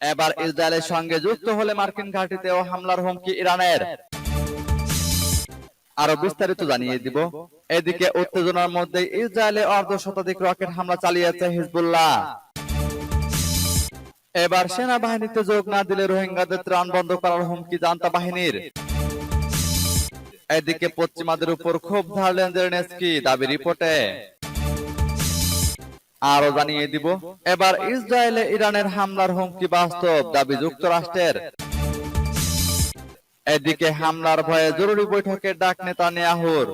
এবার ইসরায়েলের সঙ্গে যুক্ত হলে মার্কিন ঘাঁটিতেও হামলার হুমকি ইরানের। আরও বিস্তারিত জানিয়ে দিব। এদিকে উত্তেজনার মধ্যে ইসরায়েলে অর্ধ শতাধিক রকেট হামলা চালিয়েছে হিজবুল্লাহ। এবার সেনাবাহিনীতে যোগ না দিলে রোহিঙ্গাদের ত্রাণ বন্ধ করার হুমকি জান্তা বাহিনীর। এদিকে পশ্চিমাদের উপর ক্ষোভ ধারলেন জেলেনস্কি দাবি রিপোর্টে। আরও জানিয়ে দিব এবার ইসরায়েলে ইরানের হামলার হুমকি বাস্তব দাবি যুক্তরাষ্ট্রের। এদিকে হামলার ভয়ে জরুরি বৈঠকের ডাক নেতানিয়াহুর।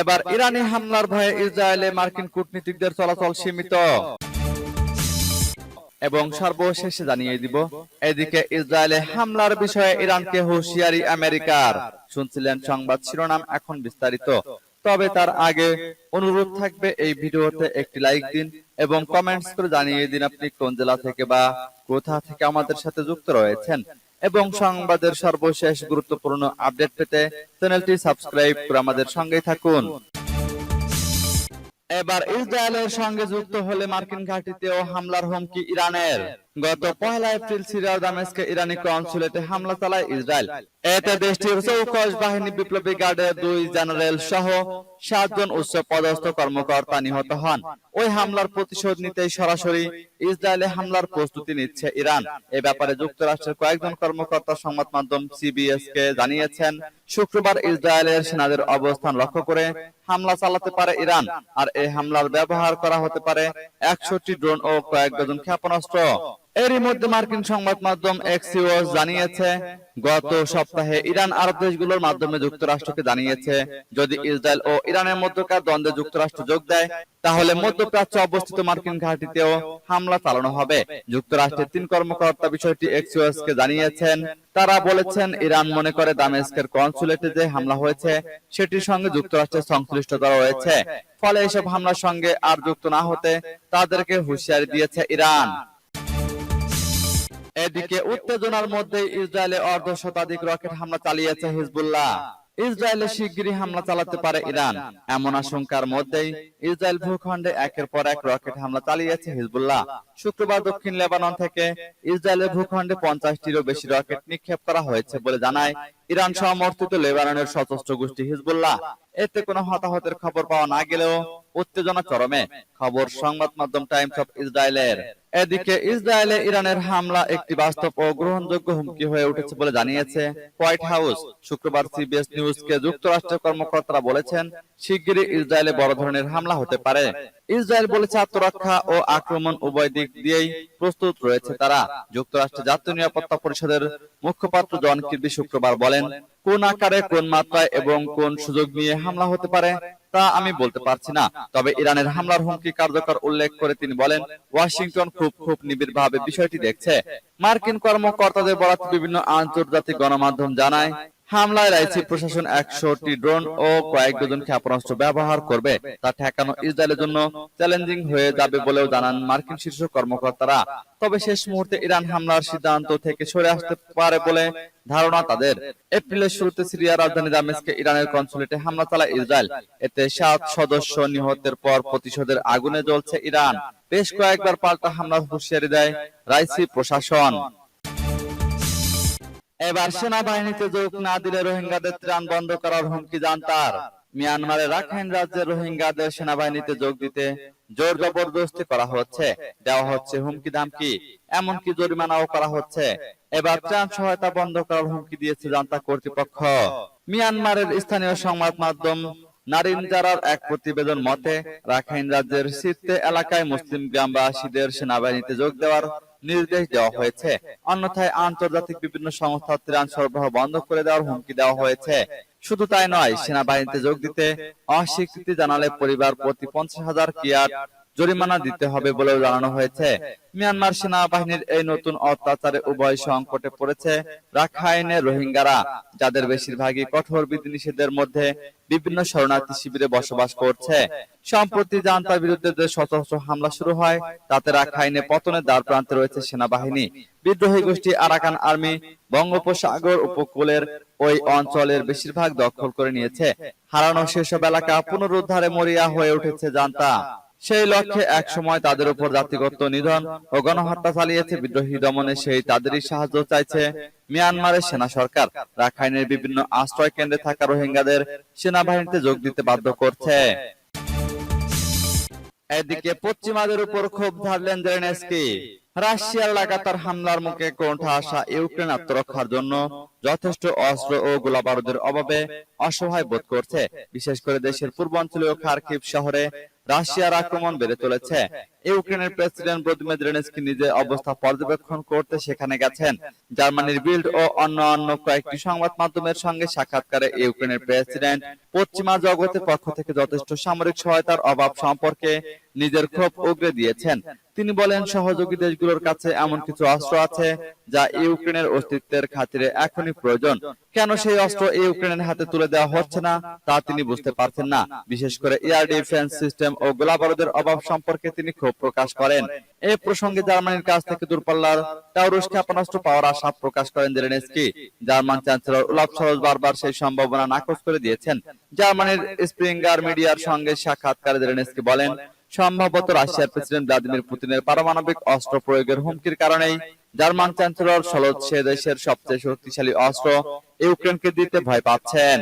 এবার ইরানি হামলার ভয়ে ইসরায়েলে মার্কিন কূটনীতিকদের চলাচল সীমিত। এবং সর্বশেষে জানিয়ে দিব এদিকে ইসরায়েলে হামলার বিষয়ে ইরানকে হুঁশিয়ারি আমেরিকার। শুনছিলেন সংবাদ শিরোনাম এখন বিস্তারিত। তবে তার আগে অনুরোধ থাকবে এই ভিডিওতে একটি লাইক দিন এবং কমেন্টস করে জানিয়ে দিন আপনি কোন জেলা থেকে বা কোথা থেকে আমাদের সাথে যুক্ত রয়েছেন। এবং সংবাদের সর্বশেষ গুরুত্বপূর্ণ আপডেট পেতে চ্যানেলটি সাবস্ক্রাইব করে আমাদের সঙ্গেই থাকুন। এবার ইসরায়েলের সঙ্গে যুক্ত হলে মার্কিন ঘাঁটিতেও হামলার হুমকি ইরানের। গত পয়লা এপ্রিল সিরিয়ার দামেস্কে ইরানি কনসুলেটে হামলা চালায় ইসরায়েল। এতে দেশটির চৌকশ বাহিনী বিপ্লবী গার্ডের দুই জেনারেল সহ সাতজন উচ্চ পদস্থ কর্মকর্তা নিহত হন। ওই হামলার প্রতিশোধ নিতেই সরাসরি ইসরায়েলে হামলার প্রস্তুতি নিচ্ছে ইরান। এ ব্যাপারে যুক্তরাষ্ট্রের কয়েকজন কর্মকর্তা সংবাদ মাধ্যম সিবিএস কে জানিয়েছেন, শুক্রবার ইসরায়েলের সেনাদের অবস্থান লক্ষ্য করে হামলা চালাতে পারে ইরান, আর এই হামলার ব্যবহার করা হতে পারে একষট্টি ড্রোন ও কয়েক ডজন ক্ষেপণাস্ত্র। এরই মধ্যে মার্কিন সংবাদ মাধ্যম এক্সিওস জানিয়েছে, গত সপ্তাহে ইরান আরব দেশগুলোর মাধ্যমে যুক্তরাষ্ট্রকে জানিয়েছে, যদি ইসরায়েল ও ইরানের মধ্যকার দ্বন্দ্বে যুক্তরাষ্ট্র যোগ দেয়, তাহলে মধ্যপ্রাচ্যে অবস্থিত মার্কিন ঘাঁটিতেও হামলা চালানো হবে। যুক্তরাষ্ট্রের তিন কর্মকর্তা বিষয়টি এক্সিওস কে জানিয়েছেন। তারা বলেছেন, ইরান মনে করে দামেস্কের কনসুলেটে যে হামলা হয়েছে, সেটির সঙ্গে যুক্তরাষ্ট্রের সংশ্লিষ্টতা রয়েছে। ফলে এসব হামলার সঙ্গে আর যুক্ত না হতে তাদেরকে হুঁশিয়ারি দিয়েছে ইরান। এদিকে উত্তেজনার মধ্যে ইসরায়েলে অর্ধ শতাধিক রকেট হামলা চালিয়েছে হিজবুল্লাহ। ইসরায়েলে শিগগিরই হামলা চালাতে পারে ইরান। এমন আশঙ্কার মধ্যেই ইসরায়েল ভূখণ্ডে একের পর এক রকেট হামলা চালিয়েছে হিজবুল্লাহ। শুক্রবার দক্ষিণ লেবানন থেকে ইসরায়েলের ভূখণ্ডে পঞ্চাশটিরও বেশি রকেট নিক্ষেপ করা হয়েছে বলে জানায় ইরান সমর্থিত লেবাননের সশস্ত্র গোষ্ঠী হিজবুল্লাহ। এতে কোনো হতাহতের খবর পাওয়া না গেলেও উত্তেজনা চরমে। খবর সংবাদ মাধ্যম টাইমস অফ ইসরায়েলের। এদিকে ইসরায়েলে ইরানের হামলা একটি বাস্তব ও গ্রহণযোগ্য হুমকি হয়ে উঠেছে বলে জানিয়েছে হোয়াইট হাউস। শুক্রবার সিবিএস নিউজকে যুক্তরাষ্ট্রের কর্মকর্তারা বলেছেন, শিগগিরই ইসরায়েলে বড় ধরনের হামলা হতে পারে। ইসরায়েল বলেছে আত্মরক্ষা ও আক্রমণ উভয় দিক দিয়েই প্রস্তুত রয়েছে তারা। যুক্তরাষ্ট্রের জাতীয় নিরাপত্তা পরিষদের মুখপাত্র জন কির্বি শুক্রবার বলেন কোন আকারে, কোন মাত্রায় এবং কোন সুযোগ নিয়ে হামলা হতে পারে, তা আমি বলতে পারছি না। তবে ইরানের হামলার হুমকি কার্যকর উল্লেখ করে তিনি বলেন, ওয়াশিংটন খুব খুব নিবিড় ভাবে বিষয়টি দেখছে। মার্কিন কর্মকর্তাদের বরাত বিভিন্ন আন্তর্জাতিক গণমাধ্যম জানায় হামলায় রাইসি প্রশাসন একশোটি ড্রোন ও কয়েক ডজন ক্ষেপণাস্ত্র ব্যবহার করবে। তা ঠেকানো ইসরায়েলের জন্য চ্যালেঞ্জিং হয়ে যাবে বলেও জানান মার্কিন শীর্ষ কর্মকর্তারা। তবে শেষ মুহূর্তে ইরান হামলার সিদ্ধান্ত থেকে সরে আসতে পারে বলে ধারণা তাদের। এপ্রিলের শুরুতে সিরিয়ার রাজধানী দামেস্কে ইরানের কনসুলেটে হামলা চালায় ইসরায়েল। এতে সাত সদস্য নিহতের পর প্রতিশোধের আগুনে জ্বলছে ইরান। বেশ কয়েকবার পাল্টা হামলার হুঁশিয়ারি দেয় রাইসি প্রশাসন এবার সেনাবাহিনীতে যোগ না দিলে রোহিঙ্গাদের ত্রাণ বন্ধ করার হুমকি জানতার মিয়ানমারের রাখাইন রাজ্যের রোহিঙ্গাদের সেনাবাহিনীতে যোগ দিতে জোর জবরদস্তি করা হচ্ছে। দেওয়া হচ্ছে হুমকি দামকি এমনকি জরিমানাও করা হচ্ছে। এবার ত্রাণ সহায়তা বন্ধ করার হুমকি দিয়েছে জান্তা কর্তৃপক্ষ। মিয়ানমারের স্থানীয় সংবাদ মাধ্যম নারিনজারার এক প্রতিবেদন মতে রাখাইন রাজ্যের সিত্তে এলাকায় মুসলিম গ্রামবাসীদের সেনাবাহিনীতে যোগ দেওয়ার নির্দেশ দেওয়া হয়েছে। অন্যথায় আন্তর্জাতিক বিভিন্ন সংস্থা ত্রাণ সরবরাহ বন্ধ করে দেওয়ার হুমকি দেওয়া হয়েছে। শুধু তাই নয়, সেনাবাহিনীতে যোগ দিতে অস্বীকৃতি জানালে পরিবার প্রতি পঞ্চাশ হাজার কিয়ার জরিমানা দিতে হবে বলেও জানানো হয়েছে। মিয়ানমার সেনাবাহিনীর এই নতুন অত্যাচারে উভয় সংকটে পড়েছে রাখাইনের রোহিঙ্গারা যাদের বেশিরভাগই কঠোর বিধিনিষেধের মধ্যে বিভিন্ন শরণার্থী শিবিরে বসবাস করছে। সম্প্রতি জান্তার বিরুদ্ধে যে সশস্ত্র হামলা শুরু হয়। তাতে রাখাইনে পতনের দ্বার প্রান্তে রয়েছে সেনাবাহিনী। বিদ্রোহী গোষ্ঠী আরাকান আর্মি বঙ্গোপসাগর উপকূলের ওই অঞ্চলের বেশিরভাগ দখল করে নিয়েছে। হারানো সেসব এলাকা পুনরুদ্ধারে মরিয়া হয়ে উঠেছে জান্তা সেই লক্ষ্যে এক সময় তাদের উপর জাতিগত নিধন ও গণহত্যা চালিয়েছে বিদ্রোহী দমনে সেই তাদেরই সাহায্য চাইছে মিয়ানমারের সেনা সরকার। রাখাইনের বিভিন্ন আশ্রয় কেন্দ্রে থাকা রোহিঙ্গাদের সেনাবাহিনীতে যোগ দিতে বাধ্য করছে। এদিকে পশ্চিমাদের উপর ক্ষোভ ধারলেন জেলেনস্কি। রাশিয়ার লাগাতার হামলার মুখে কোণঠা আসা ইউক্রেন আত্মরক্ষার জন্য যথেষ্ট অস্ত্র ও গোলাবারুদের অভাবে অসহায় বোধ করছে। বিশেষ করে দেশের পূর্বাঞ্চলীয় খারকিভ শহরে রাশিয়ার আক্রমণ বেড়ে চলেছে। ইউক্রেনের প্রেসিডেন্ট ভ্লাদিমির জেলেনস্কি নিজে অবস্থা পর্যবেক্ষণ করতে সেখানে গেছেন। জার্মানির বিল্ড ও অন্য অন্য কয়েকটি সংবাদ মাধ্যমের সঙ্গে সাক্ষাৎকারে ইউক্রেনের প্রেসিডেন্ট পশ্চিমা জগতের পক্ষ থেকে যথেষ্ট সামরিক সহায়তার অভাব সম্পর্কে নিজের ক্ষোভ উগরে দিয়েছেন। তিনি বলেন, সহযোগী দেশগুলোর কাছে এমন কিছু অস্ত্র আছে যা ইউক্রেনের অস্তিত্বের খাতিরে এখনই প্রয়োজন। কেন সেই অস্ত্র ইউক্রেনের হাতে তুলে দেওয়া হচ্ছে না, তা তিনি বুঝতে পারছেন না। বিশেষ করে এয়ার ডিফেন্স সিস্টেম ও গোলাবারুদের অভাব সম্পর্কে তিনি ক্ষোভ প্রকাশ করেন। এই প্রসঙ্গে জার্মানির কাছ থেকে দূরপাল্লার টাউরুস ক্ষেপণাস্ত্র পাওয়ার আশা প্রকাশ করেন Zelensky. German chancellor Olaf Scholz বারবার সেই সম্ভাবনা নাকচ করে দিয়েছেন। জার্মানির স্প্রিঙ্গার মিডিয়ার সঙ্গে সাক্ষাৎকারে জেলেনস্কি বলেন, সম্ভবত রাশিয়ার প্রেসিডেন্ট ভ্লাদিমির পুতিনের পারমাণবিক অস্ত্র প্রয়োগের হুমকির কারণেই জার্মান চ্যান্সেলর সলজ সে দেশের সবচেয়ে শক্তিশালী অস্ত্র ইউক্রেনকে দিতে ভয় পাচ্ছেন।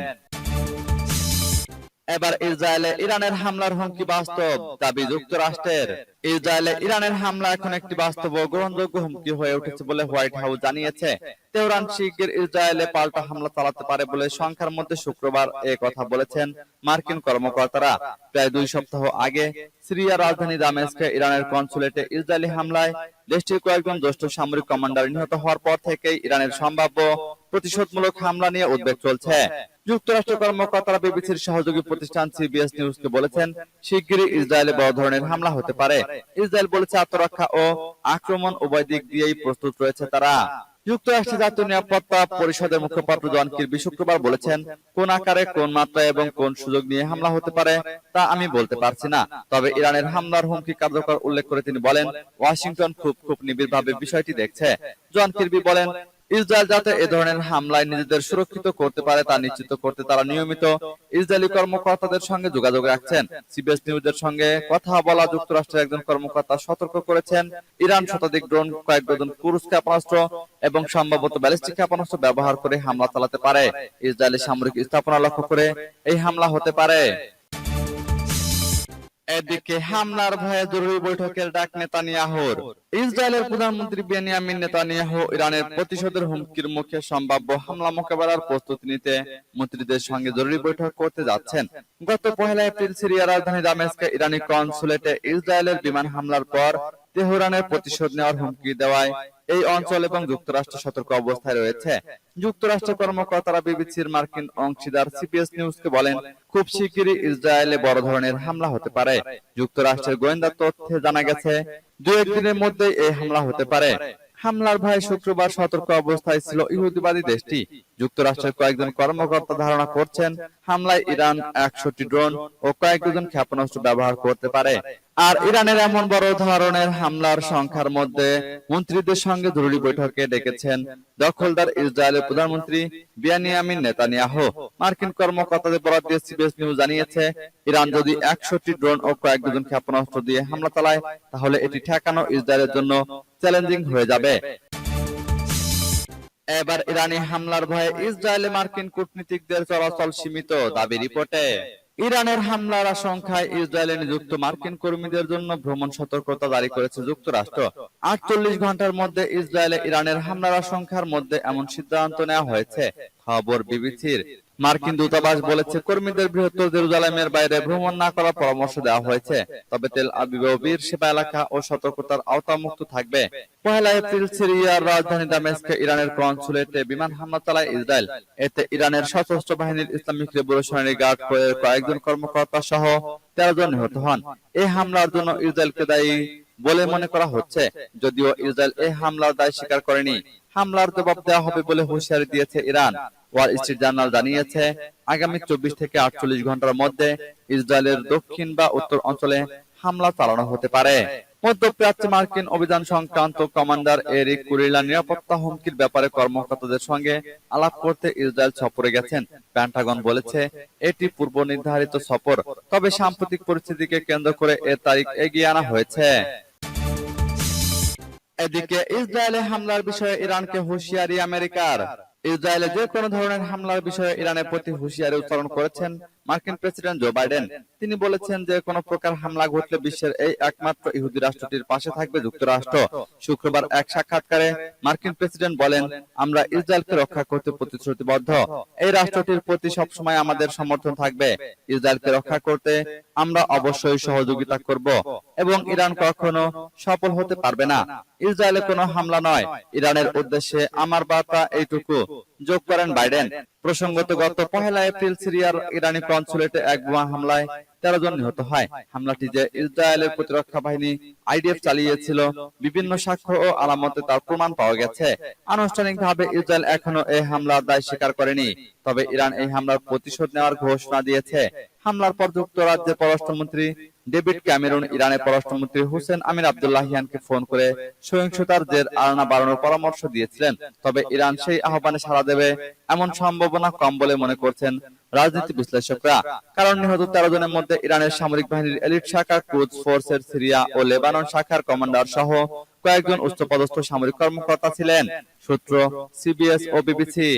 এবার ইসরায়েলে ইরানের হামলার হুমকি বাস্তব দাবি যুক্তরাষ্ট্রের। ইসরায়েলে ইরানের হামলা এখন একটি বাস্তব ও গ্রহণযোগ্য হুমকি হয়ে উঠেছে বলে হোয়াইট হাউস জানিয়েছে। তেহরান শিগগির ইসরায়েলে পাল্টা হামলা চালাতে পারে বলে সংখ্যার মধ্যে শুক্রবার এ কথা বলেছেন মার্কিন কর্মকর্তারা। প্রায় দুই সপ্তাহ আগে সিরিয়ার রাজধানী দামেস্কে ইরানের কনসুলেটে ইসরায়েলি হামলায় দেশটির কয়েকজন জ্যেষ্ঠ সামরিক কমান্ডার নিহত হওয়ার পর থেকেই ইরানের সম্ভাব্য প্রতিশোধমূলক হামলা নিয়ে উদ্বেগ চলছে। যুক্তরাষ্ট্র কর্মকর্তারা বিবিসির সহযোগী প্রতিষ্ঠান সিবিএস নিউজকে বলেছেন, শিগগিরই ইসরায়েলে বড় ধরনের হামলা হতে পারে। ইসরায়েল বলেছে আত্মরক্ষা ও আক্রমণ উভয় দিক দিয়েই প্রস্তুত রয়েছে তারা। যুক্তরাষ্ট্রের জাতীয় নিরাপত্তা পরিষদের মুখপাত্র জন বিশুক্রবার শুক্রবার বলেছেন, কোন আকারে, কোন মাত্রা এবং কোন সুযোগ নিয়ে হামলা হতে পারে তা আমি বলতে পারছি না। তবে ইরানের হামলার হুমকি কার্যকর উল্লেখ করে তিনি বলেন, ওয়াশিংটন খুব খুব নিবিড়ভাবে বিষয়টি দেখছে। জন বলেন ইসরায়েল যাতে এ ধরনের হামলায় নিজেদের সুরক্ষিত করতে পারে তা নিশ্চিত করতে তারা নিয়মিত ইসরায়েলি কর্মকর্তাদের সঙ্গে যোগাযোগ রাখছেন। সিবিএস নিউজের সঙ্গে কথা বলা যুক্তরাষ্ট্রের একজন কর্মকর্তা সতর্ক করেছেন। ইরান শতাধিক ড্রোন, কয়েক ডজন ক্রুজ ক্ষেপণাস্ত্র এবং সম্ভবত ব্যালিস্টিক ক্ষেপণাস্ত্র ব্যবহার করে হামলা চালাতে পারে। ইসরায়েলি সামরিক স্থাপনা লক্ষ্য করে এই হামলা হতে পারে। এদিকে হামলার ভয়ে জরুরি বৈঠকের ডাক নেতানিয়াহুর। ইসরায়েলের প্রধানমন্ত্রী বেনিয়ামিন নেতানিয়াহু ইরানের প্রতিশোধের হুমকির মুখে সম্ভাব্য হামলা মোকাবেলার প্রস্তুতি নিতে মন্ত্রীদের সঙ্গে জরুরি বৈঠক করতে যাচ্ছেন। গত পহেলা এপ্রিল সিরিয়ার রাজধানী দামেস্কে ইরানি কনসুলেটে ইসরায়েলের বিমান হামলার পর তেহরানের প্রতিশোধ নেওয়ার হুমকি দেওয়ায় এই অঞ্চল এবং যুক্তরাষ্ট্র সতর্ক অবস্থায় রয়েছে। যুক্তরাষ্ট্র কর্মকর্তারা বিবিসির মার্কিন অংশীদার সিপিএস নিউজকে বলেন খুব শিগগিরই ইসরায়েলে বড় ধরনের হামলা হতে পারে। যুক্তরাষ্ট্রের গোয়েন্দা তথ্যে জানা গেছে দু একদিনের মধ্যে এই হামলা হতে পারে। হামলার ভয়ে শুক্রবার সতর্ক অবস্থায় ছিল ইহুদিবাদী দেশটি। যুক্তরাষ্ট্রের কয়েকজন কর্মকর্তা ধারণা করছেন হামলায় ইরান একশোটি ড্রোন ও কয়েক ডজন ক্ষেপণাস্ত্র ব্যবহার করতে পারে। আর ইরানের এমন বড় ধরনের হামলার সংখ্যার মধ্যে মন্ত্রীদের সঙ্গে জরুরি বৈঠকে ডেকেছেন দখলদার ইসরায়েলের প্রধানমন্ত্রী বিয়ানিয়ামিন নেতানিয়াহু। মার্কিন কর্মকর্তাদের বরাদ দিয়ে সিবিএস নিউজ জানিয়েছে, ইরান যদি একশোটি ড্রোন ও কয়েক ডজন ক্ষেপণাস্ত্র দিয়ে হামলা চালায়, তাহলে এটি ঠেকানো ইসরায়েলের জন্য চ্যালেঞ্জিং হয়ে যাবে। এবার ইরানি হামলার ভয়ে ইসরায়েলে মার্কিন কূটনীতিকদের চলাচল সীমিত, দাবি রিপোর্টে। ইরানের হামলার আশঙ্কায় ইসরায়েলে নিযুক্ত মার্কিন কর্মীদের জন্য ভ্রমণ সতর্কতা জারি করেছে যুক্তরাষ্ট্র। আটচল্লিশ ঘণ্টার মধ্যে ইসরায়েলে ইরানের হামলার আশঙ্কার মধ্যে এমন সিদ্ধান্ত নেওয়া হয়েছে। খবর বিবিসির মার্কিন দূতাবাস বলেছে কর্মীদের বৃহত্তর জেরুজালেমের বাইরে ভ্রমণ না করার পরামর্শ দেওয়া হয়েছে। তবে তেল আবিব বীর সেবা এলাকা ও সতর্কতার আওতামুক্ত থাকবে। পহেলা এপ্রিল সিরিয়ার রাজধানী দামেস্কে ইরানের কনসুলেটে বিমান হামলা চালায় ইসরায়েল। এতে ইরানের সশস্ত্র বাহিনীর ইসলামিক রেভলিউশনারি গার্ড কয়েকজন কর্মকর্তা সহ তেরো জন নিহত হন। এই হামলার জন্য ইসরায়েলকে দায়ী বলে মনে করা হচ্ছে যদিও ইসরায়েল এই হামলার দায় স্বীকার করেনি। হামলার জবাব দেওয়া হবে বলে হুঁশিয়ারি দিয়েছে ইরান। ওয়াল স্ট্রিট জার্নাল জানিয়েছে আগামী চব্বিশ থেকে আটচল্লিশ ঘণ্টার মধ্যে ইসরায়েলের দক্ষিণ বা উত্তর অঞ্চলে হামলা চালানো হতে পারে। মধ্যপ্রাচ্যে মার্কিন অভিযান সংক্রান্ত কমান্ডার এরিক কুরিলা নিরাপত্তা হুমকির ব্যাপারে কর্মকর্তাদের সঙ্গে আলাপ করতে ইসরায়েল সফরে গেছেন। প্যান্টাগন বলেছে এটি পূর্ব নির্ধারিত সফর তবে সাম্প্রতিক পরিস্থিতিকে কেন্দ্র করে এর তারিখ এগিয়ে আনা হয়েছে এদিকে ইসরায়েলে হামলার বিষয়ে ইরানকে হুঁশিয়ারি আমেরিকার। ইসরায়েলে যে কোনো ধরনের হামলার বিষয়ে ইরানের প্রতি হুঁশিয়ারি উচ্চারণ করেছেন। মার্কিন প্রেসিডেন্ট জো বাইডেন, তিনি বলেছেন যে কোনো প্রকার হামলা ঘটলে বিশ্বের এই একমাত্র ইহুদি রাষ্ট্রটির পাশে থাকবে যুক্তরাষ্ট্র। শুক্রবার এক সাক্ষাৎকারে মার্কিন প্রেসিডেন্ট বলেন, আমরা ইসরায়েলকে রক্ষা করতে প্রতিশ্রুতিবদ্ধ। এই রাষ্ট্রটির প্রতি সবসময় আমাদের সমর্থন থাকবে। ইসরায়েলকে রক্ষা করতে আমরা অবশ্যই সহযোগিতা করব এবং ইরান কখনো সফল হতে পারবে না। ইসরায়েলে কোনো হামলা নয়। ইরানের উদ্দেশ্যে আমার বার্তা এইটুকু। যোগ করেন বাইডেন। প্রসঙ্গত গত পহেলা এপ্রিল সিরিয়ার ইরানি কনসুলেটে এক বোমা হামলায় তেরো জন নিহত হয়। হামলাটি যে ইসরায়েলের প্রতিরক্ষা বাহিনী আইডিএফ চালিয়েছিল বিভিন্ন সাক্ষ্য ও আলামতে তার প্রমাণ পাওয়া গেছে। আনুষ্ঠানিকভাবে ইসরায়েল এখনও এই হামলার দায় স্বীকার করেনি তবে ইরান এই হামলার প্রতিশোধ নেওয়ার ঘোষণা দিয়েছে। হামলার পর যুক্তরাজ্যের পররাষ্ট্রমন্ত্রী ডেভিড ক্যামেরুন ইরানের পররাষ্ট্রমন্ত্রী হুসেন আমির আবদুল্লাহিয়ানকে ফোন করে সহিংসতার জের আরনা বাড়ানোর পরামর্শ দিয়েছিলেন। তবে ইরান সেই আহ্বানে সাড়া দেবে এমন সম্ভাবনা কম বলে মনে করছেন রাজনীতি বিশ্লেষকরা। কারণ নিহত তেরো জনের মধ্যে ইরানের সামরিক বাহিনীর এলিট শাখা কুদস ফোর্সের সিরিয়া ও লেবানন শাখার কমান্ডার সহ কয়েকজন উচ্চপদস্থ সামরিক কর্মকর্তা ছিলেন। সূত্র সিবিএস ও বিবিসি।